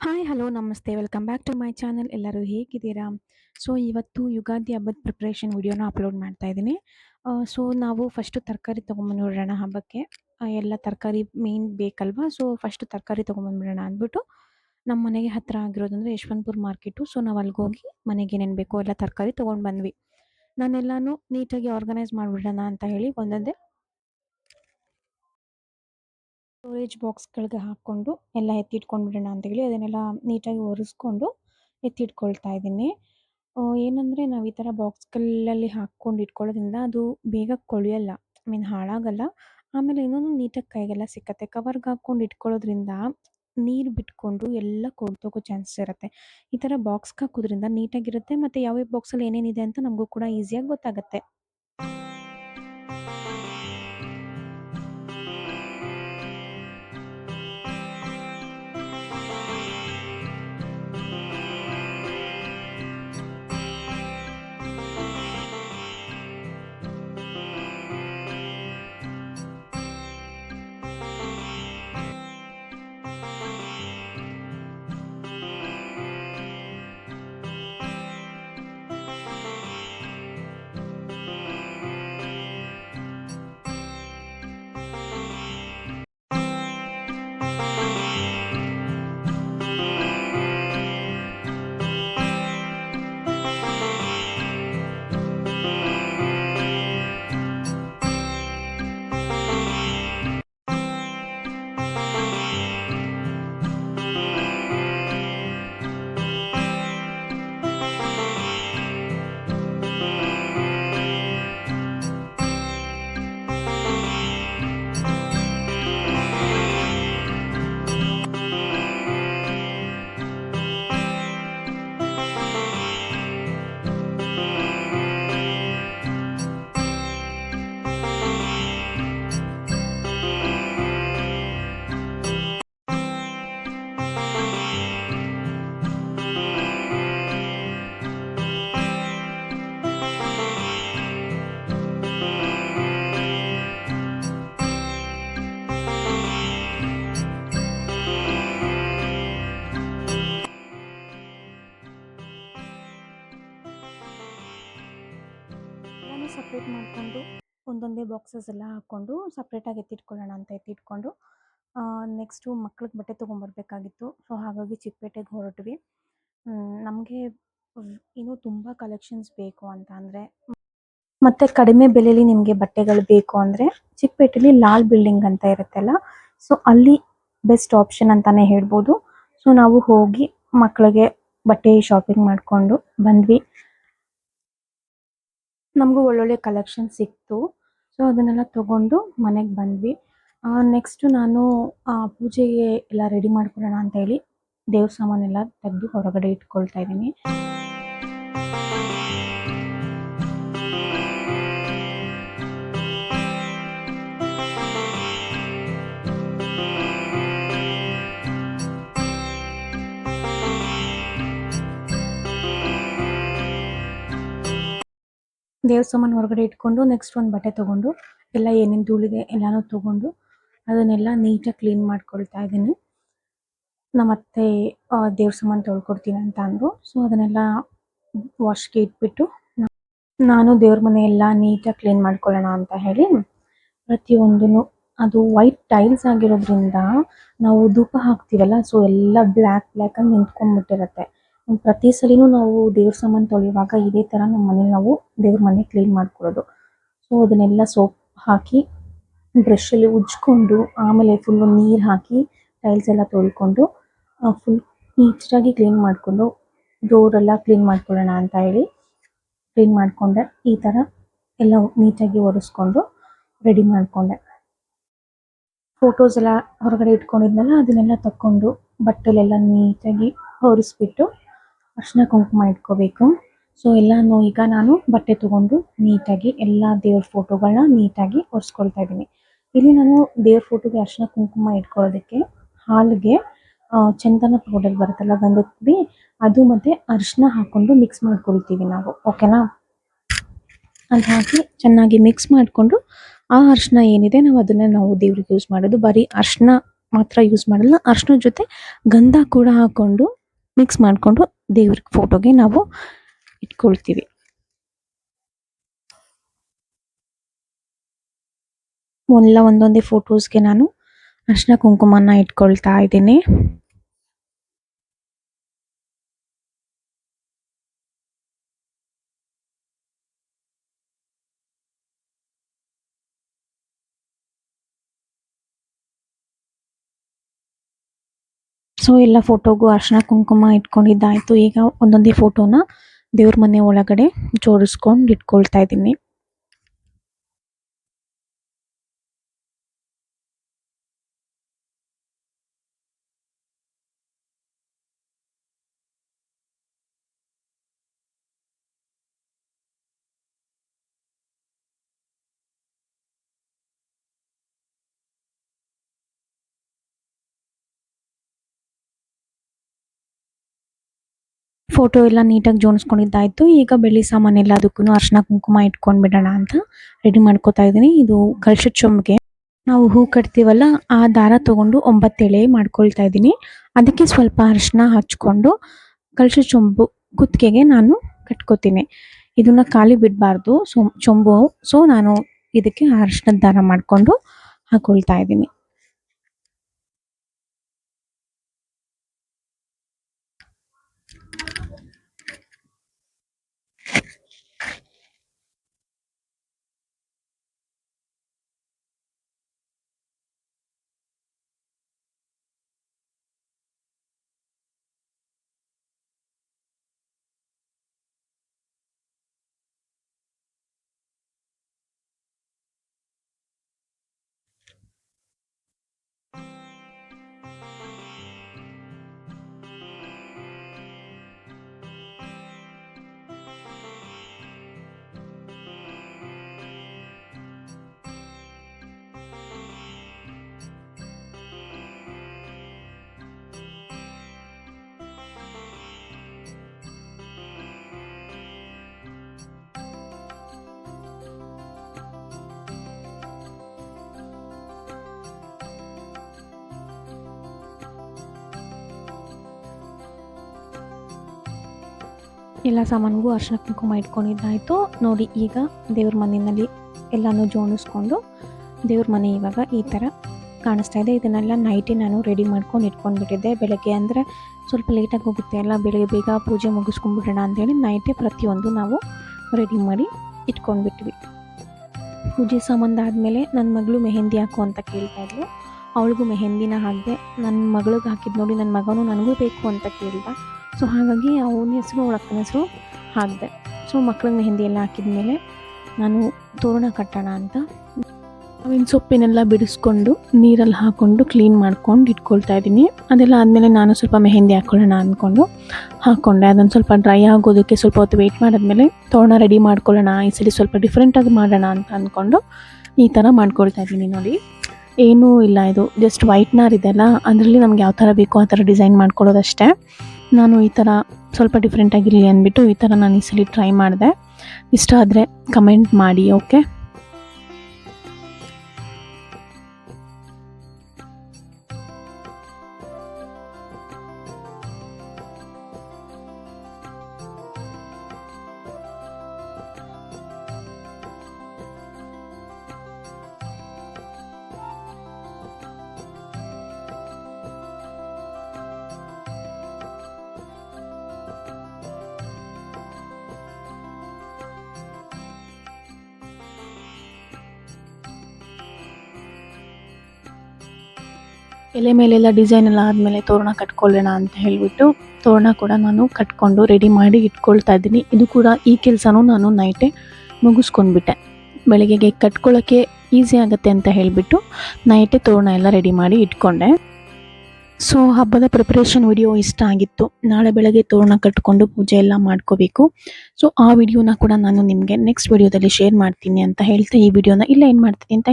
Hi hello ನಮಸ್ತೆ welcome back to my channel ಎಲ್ಲರೂ ಹೇಗಿದ್ದೀರಾ ಸೊ ಇವತ್ತು ಯುಗಾದಿ ಹಬ್ಬದ ಪ್ರಿಪ್ರೇಷನ್ ವಿಡಿಯೋನ ಅಪ್ಲೋಡ್ ಮಾಡ್ತಾ ಇದ್ದೀನಿ ಸೊ ನಾವು ಫಸ್ಟು ತರಕಾರಿ ತೊಗೊಂಬಂದ್ಬಿಡೋಣ ಹಬ್ಬಕ್ಕೆ ಎಲ್ಲ ತರಕಾರಿ ಮೇನ್ ಬೇಕಲ್ವಾ ಸೊ ಫಸ್ಟು ತರಕಾರಿ ತೊಗೊಂಬಂದ್ಬಿಡೋಣ ಅಂದ್ಬಿಟ್ಟು ನಮ್ಮ ಮನೆಗೆ ಹತ್ತಿರ ಆಗಿರೋದಂದ್ರೆ ಯಶವಂತಪುರ ಮಾರ್ಕೆಟು ಸೊ ನಾವು ಅಲ್ಲಿಗೆ ಹೋಗಿ ಮನೆಗೆ ಏನೇನು ಬೇಕೋ ಎಲ್ಲ ತರಕಾರಿ ತೊಗೊಂಡು ಬಂದ್ವಿ. ನಾನೆಲ್ಲನೂ ನೀಟಾಗಿ ಆರ್ಗನೈಸ್ ಮಾಡಿಬಿಡೋಣ ಅಂತ ಹೇಳಿ ಒಂದೊಂದೇ ಸ್ಟೋರೇಜ್ ಬಾಕ್ಸ್ಗಳಿಗೆ ಹಾಕ್ಕೊಂಡು ಎಲ್ಲ ಅಂತ ಅಂತೇಳಿ ಅದನ್ನೆಲ್ಲ ನೀಟಾಗಿ ಒರೆಸ್ಕೊಂಡು ಎತ್ತಿಟ್ಕೊಳ್ತಾ ಇದ್ದೀನಿ. ಏನಂದರೆ ನಾವು ಈ ಥರ ಬಾಕ್ಸ್ಗಳಲ್ಲಿ ಹಾಕ್ಕೊಂಡು ಇಟ್ಕೊಳ್ಳೋದ್ರಿಂದ ಅದು ಬೇಗ ಕೊಳೆಯಲ್ಲ ಐ ಮೀನ್ ಹಾಳಾಗಲ್ಲ. ಆಮೇಲೆ ಇನ್ನೊಂದು ನೀಟಾಗಿ ಕೈಗೆಲ್ಲ ಸಿಕ್ಕತ್ತೆ. ಕವರ್ಗೆ ಹಾಕ್ಕೊಂಡು ಇಟ್ಕೊಳ್ಳೋದ್ರಿಂದ ನೀರು ಬಿಟ್ಕೊಂಡು ಎಲ್ಲ ಕೊಡ್ತೋಗೋ ಚಾನ್ಸಸ್ ಇರುತ್ತೆ. ಈ ಥರ ಬಾಕ್ಸ್ ಹಾಕೋದ್ರಿಂದ ನೀಟಾಗಿರುತ್ತೆ ಮತ್ತು ಯಾವ್ಯಾವ ಬಾಕ್ಸಲ್ಲಿ ಏನೇನಿದೆ ಅಂತ ನಮಗೂ ಕೂಡ ಈಸಿಯಾಗಿ ಗೊತ್ತಾಗುತ್ತೆ. ಎಲ್ಲನೂ ಸಪ್ರೇಟ್ ಮಾಡಿಕೊಂಡು ಒಂದೊಂದೇ ಬಾಕ್ಸಸ್ ಎಲ್ಲ ಹಾಕ್ಕೊಂಡು ಸಪ್ರೇಟಾಗಿ ಎತ್ತಿಟ್ಕೊಳ್ಳೋಣ ಅಂತ ಎತ್ತಿಟ್ಕೊಂಡು ನೆಕ್ಸ್ಟು ಮಕ್ಳಿಗೆ ಬಟ್ಟೆ ತೊಗೊಂಬರ್ಬೇಕಾಗಿತ್ತು. ಸೊ ಹಾಗಾಗಿ ಚಿಕ್ಕಪೇಟೆಗೆ ಹೊರಟ್ವಿ. ನಮಗೆ ಇನ್ನೂ ತುಂಬ ಕಲೆಕ್ಷನ್ಸ್ ಬೇಕು ಅಂತ ಅಂದರೆ, ಮತ್ತು ಕಡಿಮೆ ಬೆಲೆಯಲ್ಲಿ ನಿಮಗೆ ಬಟ್ಟೆಗಳು ಬೇಕು ಅಂದರೆ ಚಿಕ್ಕಪೇಟೆಯಲ್ಲಿ ಲಾಲ್ ಬಿಲ್ಡಿಂಗ್ ಅಂತ ಇರುತ್ತಲ್ಲ ಸೊ ಅಲ್ಲಿ ಬೆಸ್ಟ್ ಆಪ್ಷನ್ ಅಂತಲೇ ಹೇಳ್ಬೋದು. ಸೊ ನಾವು ಹೋಗಿ ಮಕ್ಕಳಿಗೆ ಬಟ್ಟೆ ಶಾಪಿಂಗ್ ಮಾಡಿಕೊಂಡು ಬಂದ್ವಿ. ನಮಗೂ ಒಳ್ಳೊಳ್ಳೆ ಕಲೆಕ್ಷನ್ ಸಿಕ್ತು. ಸೊ ಅದನ್ನೆಲ್ಲ ತಗೊಂಡು ಮನೆಗೆ ಬಂದ್ವಿ. ನೆಕ್ಸ್ಟು ನಾನು ಪೂಜೆಗೆ ಎಲ್ಲ ರೆಡಿ ಮಾಡ್ಕೊಳ್ಳೋಣ ಅಂತ ಹೇಳಿ ದೇವ್ರ ಸಾಮಾನೆಲ್ಲ ತೆಗೆದು ಹೊರಗಡೆ ಇಟ್ಕೊಳ್ತಾ ಇದ್ದೀನಿ. ದೇವ್ರ ಸಾಮಾನು ಹೊರಗಡೆ ಇಟ್ಕೊಂಡು ನೆಕ್ಸ್ಟ್ ಒಂದು ಬಟ್ಟೆ ತೊಗೊಂಡು, ಎಲ್ಲ ಏನೇನು ಧೂಳಿದೆ ಎಲ್ಲಾನು ತೊಗೊಂಡು ಅದನ್ನೆಲ್ಲ ನೀಟಾಗಿ ಕ್ಲೀನ್ ಮಾಡ್ಕೊಳ್ತಾ ಇದ್ದೀನಿ. ನಮ್ಮ ಅತ್ತೆ ದೇವ್ರ ಸಾಮಾನು ತೊಳ್ಕೊಡ್ತೀನಿ ಅಂತ ಅಂದರು. ಸೊ ಅದನ್ನೆಲ್ಲ ವಾಶ್ಗೆ ಇಟ್ಬಿಟ್ಟು ನಾನು ದೇವ್ರ ಮನೆ ಎಲ್ಲ ನೀಟಾಗಿ ಕ್ಲೀನ್ ಮಾಡ್ಕೊಳ್ಳೋಣ ಅಂತ ಹೇಳಿ ಪ್ರತಿಯೊಂದೂ ಅದು ವೈಟ್ ಟೈಲ್ಸ್ ಆಗಿರೋದ್ರಿಂದ ನಾವು ಧೂಪ ಹಾಕ್ತೀವಲ್ಲ ಸೊ ಎಲ್ಲ ಬ್ಲ್ಯಾಕ್ ಬ್ಲ್ಯಾಕಾಗಿ ನಿಂತ್ಕೊಂಡ್ಬಿಟ್ಟಿರುತ್ತೆ. ಪ್ರತಿ ಸಲಿನೂ ನಾವು ದೇವ್ರ ಸಾಮಾನು ತೊಳೆಯುವಾಗ ಇದೇ ಥರ ನಮ್ಮ ಮನೇಲಿ ನಾವು ದೇವ್ರ ಮನೆ ಕ್ಲೀನ್ ಮಾಡ್ಕೊಳ್ಳೋದು ಸೊ ಅದನ್ನೆಲ್ಲ ಸೋಪ್ ಹಾಕಿ ಬ್ರಷಲ್ಲಿ ಉಜ್ಕೊಂಡು, ಆಮೇಲೆ ಫುಲ್ಲು ನೀರು ಹಾಕಿ ಟೈಲ್ಸ್ ಎಲ್ಲ ತೊಳ್ಕೊಂಡು ಫುಲ್ ನೀಟಾಗಿ ಕ್ಲೀನ್ ಮಾಡಿಕೊಂಡು ಡೋರೆಲ್ಲ ಕ್ಲೀನ್ ಮಾಡ್ಕೊಳ್ಳೋಣ ಅಂತ ಹೇಳಿ ಕ್ಲೀನ್ ಮಾಡಿಕೊಂಡೆ. ಈ ಥರ ಎಲ್ಲ ನೀಟಾಗಿ ಒರೆಸ್ಕೊಂಡು ರೆಡಿ ಮಾಡಿಕೊಂಡೆ. ಫೋಟೋಸ್ ಎಲ್ಲ ಹೊರಗಡೆ ಇಟ್ಕೊಂಡಿದ್ನಲ್ಲ, ಅದನ್ನೆಲ್ಲ ತಕ್ಕೊಂಡು ಬಟ್ಟೆಲೆಲ್ಲ ನೀಟಾಗಿ ಒರೆಸ್ಬಿಟ್ಟು ಅರ್ಶಿನ ಕುಂಕುಮ ಇಟ್ಕೋಬೇಕು. ಸೊ ಎಲ್ಲಾನು ಈಗ ನಾನು ಬಟ್ಟೆ ತಗೊಂಡು ನೀಟಾಗಿ ಎಲ್ಲ ದೇವ್ರ ಫೋಟೋಗಳನ್ನ ನೀಟಾಗಿ ಒರೆಸ್ಕೊಳ್ತಾ ಇದ್ದೀನಿ. ಇಲ್ಲಿ ನಾನು ದೇವ್ರ ಫೋಟೋಗೆ ಅರ್ಶಿನ ಕುಂಕುಮ ಇಟ್ಕೊಳ್ಳೋದಕ್ಕೆ ಹಾಲಿಗೆ ಚಂದನ ಪೌಡರ್ ಬರುತ್ತಲ್ಲ ಪುಡಿ ಅದು ಮತ್ತೆ ಅರಿಶಿನ ಹಾಕೊಂಡು ಮಿಕ್ಸ್ ಮಾಡ್ಕೊಳ್ತೀವಿ ನಾವು. ಓಕೆನಾ ಅದು ಹಾಕಿ ಚೆನ್ನಾಗಿ ಮಿಕ್ಸ್ ಮಾಡಿಕೊಂಡು ಆ ಅರಿಶಿನ ಏನಿದೆ ನಾವು ಅದನ್ನ ನಾವು ದೇವ್ರಿಗೆ ಯೂಸ್ ಮಾಡೋದು. ಬರೀ ಅರಿಶಿನ ಮಾತ್ರ ಯೂಸ್ ಮಾಡಲ್ಲ ಅರಿಶಿನ ಜೊತೆ ಗಂಧ ಕೂಡ ಹಾಕೊಂಡು ಮಿಕ್ಸ್ ಮಾಡಿಕೊಂಡು ದೇವ್ರ ಫೋಟೋಗೆ ನಾವು ಇಟ್ಕೊಳ್ತೀವಿ. ಎಲ್ಲ ಒಂದೊಂದೇ ಫೋಟೋಸ್ಗೆ ನಾನು ಅರ್ಶಿನ ಕುಂಕುಮನ ಇಟ್ಕೊಳ್ತಾ ಇದ್ದೀನಿ. ಸೊ ಎಲ್ಲ ಫೋಟೋಗೂ ಅರ್ಶಿನ ಕುಂಕುಮ ಇಟ್ಕೊಂಡಿದ್ದಾಯಿತು. ಈಗ ಒಂದೊಂದೇ ಫೋಟೋನ ದೇವ್ರ ಮನೆ ಒಳಗಡೆ ಜೋಡಿಸ್ಕೊಂಡು ಇಟ್ಕೊಳ್ತಾ ಇದ್ದೀನಿ. ಫೋಟೋ ಎಲ್ಲ ನೀಟಾಗಿ ಜೋಡಿಸ್ಕೊಂಡಿದ್ದಾಯ್ತು. ಈಗ ಬೆಳ್ಳಿ ಸಾಮಾನು ಎಲ್ಲದಕ್ಕೂ ಅರ್ಶಿನ ಕುಂಕುಮ ಇಟ್ಕೊಂಡ್ಬಿಡೋಣ ಅಂತ ರೆಡಿ ಮಾಡ್ಕೋತಾ ಇದ್ದೀನಿ. ಇದು ಕಳ್ಸದ ಚೊಂಬಿಗೆ ನಾವು ಹೂ ಕಟ್ತೀವಲ್ಲ, ಆ ದಾರ ತಗೊಂಡು ಒಂಬತ್ತೆಳೆ ಮಾಡ್ಕೊಳ್ತಾ ಇದ್ದೀನಿ. ಅದಕ್ಕೆ ಸ್ವಲ್ಪ ಅರಿಶಿನ ಹಚ್ಕೊಂಡು ಕಳ್ಸದ ಚೊಂಬು ಕುತ್ತಿಗೆಗೆ ನಾನು ಕಟ್ಕೋತೀನಿ. ಇದನ್ನ ಖಾಲಿ ಬಿಡಬಾರ್ದು ಸೊ, ಚೊಂಬು. ಸೊ ನಾನು ಇದಕ್ಕೆ ಅರಿಶಿನದ ದಾರ ಮಾಡ್ಕೊಂಡು ಹಾಕೊಳ್ತಾ ಇದ್ದೀನಿ. ಎಲ್ಲ ಸಾಮಾನಿಗೂ ಅರ್ಶಿನ ಕುಂಕುಮ ಇಟ್ಕೊಂಡಿದ್ದಾಯಿತು. ನೋಡಿ ಈಗ ದೇವ್ರ ಮನೆಯಲ್ಲಿ ಎಲ್ಲನೂ ಜೋಡಿಸ್ಕೊಂಡು ದೇವ್ರ ಮನೆ ಇವಾಗ ಈ ಥರ ಕಾಣಿಸ್ತಾ ಇದೆ. ಇದನ್ನೆಲ್ಲ ನೈಟೇ ನಾನು ರೆಡಿ ಮಾಡ್ಕೊಂಡು ಇಟ್ಕೊಂಡ್ಬಿಟ್ಟಿದ್ದೆ. ಬೆಳಗ್ಗೆ ಅಂದರೆ ಸ್ವಲ್ಪ ಲೇಟಾಗಿ ಹೋಗುತ್ತೆ ಎಲ್ಲ ಬೆಳಗ್ಗೆ ಬೇಗ ಪೂಜೆ ಮುಗಿಸ್ಕೊಂಡ್ಬಿಡೋಣ ಅಂತೇಳಿ ನೈಟೇ ಪ್ರತಿಯೊಂದು ನಾವು ರೆಡಿ ಮಾಡಿ ಇಟ್ಕೊಂಡ್ಬಿಟ್ವಿ. ಪೂಜೆ ಸಂಬಂಧ ಆದಮೇಲೆ ನನ್ನ ಮಗಳು ಮೆಹೆಂದಿ ಹಾಕು ಅಂತ ಕೇಳ್ತಾ ಇದ್ಲು. ಅವಳಿಗೂ ಮೆಹೆಂದಿನ ಹಾಕಿದೆ ನನ್ನ ಮಗಳಿಗೆ ಹಾಕಿದ್ ನೋಡಿ ನನ್ನ ಮಗನೂ ನನಗೂ ಬೇಕು ಅಂತ ಕೇಳ್ದ. ಸೊ ಹಾಗಾಗಿ ಅವನ ಹೆಸರು ಅವಳ ಅಕ್ಕನ ಹೆಸರು ಹಾಕಿದೆ ಸೊ ಮಕ್ಳಿಗೆ ಮೆಹಂದಿ ಎಲ್ಲ ಹಾಕಿದ್ಮೇಲೆ ನಾನು ತೋರಣ ಕಟ್ಟೋಣ ಅಂತ. ಅವಿನ ಸೊಪ್ಪಿನೆಲ್ಲ ಬಿಡಿಸ್ಕೊಂಡು, ನೀರಲ್ಲಿ ಹಾಕ್ಕೊಂಡು ಕ್ಲೀನ್ ಮಾಡ್ಕೊಂಡು ಇಟ್ಕೊಳ್ತಾ ಇದ್ದೀನಿ. ಅದೆಲ್ಲ ಆದಮೇಲೆ ನಾನು ಸ್ವಲ್ಪ ಮೆಹಂದಿ ಹಾಕ್ಕೊಳ್ಳೋಣ ಅಂದ್ಕೊಂಡು ಹಾಕ್ಕೊಂಡೆ ಅದೊಂದು ಸ್ವಲ್ಪ ಡ್ರೈ ಆಗೋದಕ್ಕೆ ಸ್ವಲ್ಪ ಹೊತ್ತು ವೆಯ್ಟ್ ಮಾಡಿದ್ಮೇಲೆ ತೋರಣ ರೆಡಿ ಮಾಡ್ಕೊಳ್ಳೋಣ. ಈ ಸಲ ಸ್ವಲ್ಪ ಡಿಫ್ರೆಂಟಾಗಿ ಮಾಡೋಣ ಅಂತ ಅಂದ್ಕೊಂಡು ಈ ಥರ ಮಾಡ್ಕೊಳ್ತಾ ಇದ್ದೀನಿ ನೋಡಿ. ಏನೂ ಇಲ್ಲ ಇದು. ಜಸ್ಟ್ ವೈಟ್ನರ್ ಇದೆಲ್ಲ ಅದರಲ್ಲಿ ನಮ್ಗೆ ಯಾವ ಥರ ಬೇಕೋ ಆ ಥರ ಡಿಸೈನ್ ಮಾಡ್ಕೊಳ್ಳೋದಷ್ಟೇ ನಾನು ಈ ಥರ ಸ್ವಲ್ಪ ಡಿಫ್ರೆಂಟಾಗಿರಲಿ ಅಂದ್ಬಿಟ್ಟು ಈ ಥರ ನಾನು ಈ ಸಲ ಟ್ರೈ ಮಾಡಿದೆ. ಇಷ್ಟ ಆದರೆ ಕಮೆಂಟ್ ಮಾಡಿ ಓಕೆ ಎಲೆ ಮೇಲೆಲ್ಲ ಡಿಸೈನ್ ಎಲ್ಲ ಆದಮೇಲೆ ತೋರಣ ಕಟ್ಕೊಳ್ಳೋಣ ಅಂತ ಹೇಳಿಬಿಟ್ಟು ತೋರಣ ಕೂಡ ನಾನು ಕಟ್ಕೊಂಡು ರೆಡಿ ಮಾಡಿ ಇಟ್ಕೊಳ್ತಾ ಇದ್ದೀನಿ. ಇದು ಕೂಡ ಈ ಕೆಲಸನೂ ನಾನು ನೈಟೇ ಮುಗಿಸ್ಕೊಂಡ್ಬಿಟ್ಟೆ. ಬೆಳಗ್ಗೆಗೆ ಕಟ್ಕೊಳ್ಳೋಕ್ಕೆ ಈಸಿ ಆಗುತ್ತೆ ಅಂತ ಹೇಳಿಬಿಟ್ಟು ನೈಟೇ ತೋರಣ ಎಲ್ಲ ರೆಡಿ ಮಾಡಿ ಇಟ್ಕೊಂಡೆ. ಸೊ ಹಬ್ಬದ ಪ್ರಿಪ್ರೇಷನ್ ವಿಡಿಯೋ ಇಷ್ಟ ಆಗಿತ್ತು. ನಾಳೆ ಬೆಳಗ್ಗೆ ತೋರಣ ಕಟ್ಕೊಂಡು ಪೂಜೆ ಎಲ್ಲ ಮಾಡ್ಕೋಬೇಕು. ಸೊ ಆ ವಿಡಿಯೋನ ಕೂಡ ನಾನು ನಿಮಗೆ ನೆಕ್ಸ್ಟ್ ವಿಡಿಯೋದಲ್ಲಿ ಶೇರ್ ಮಾಡ್ತೀನಿ ಅಂತ ಹೇಳ್ತಾ ಈ ವಿಡಿಯೋನ ಇಲ್ಲ ಏನು ಮಾಡ್ತೀನಿ. ಅಂತ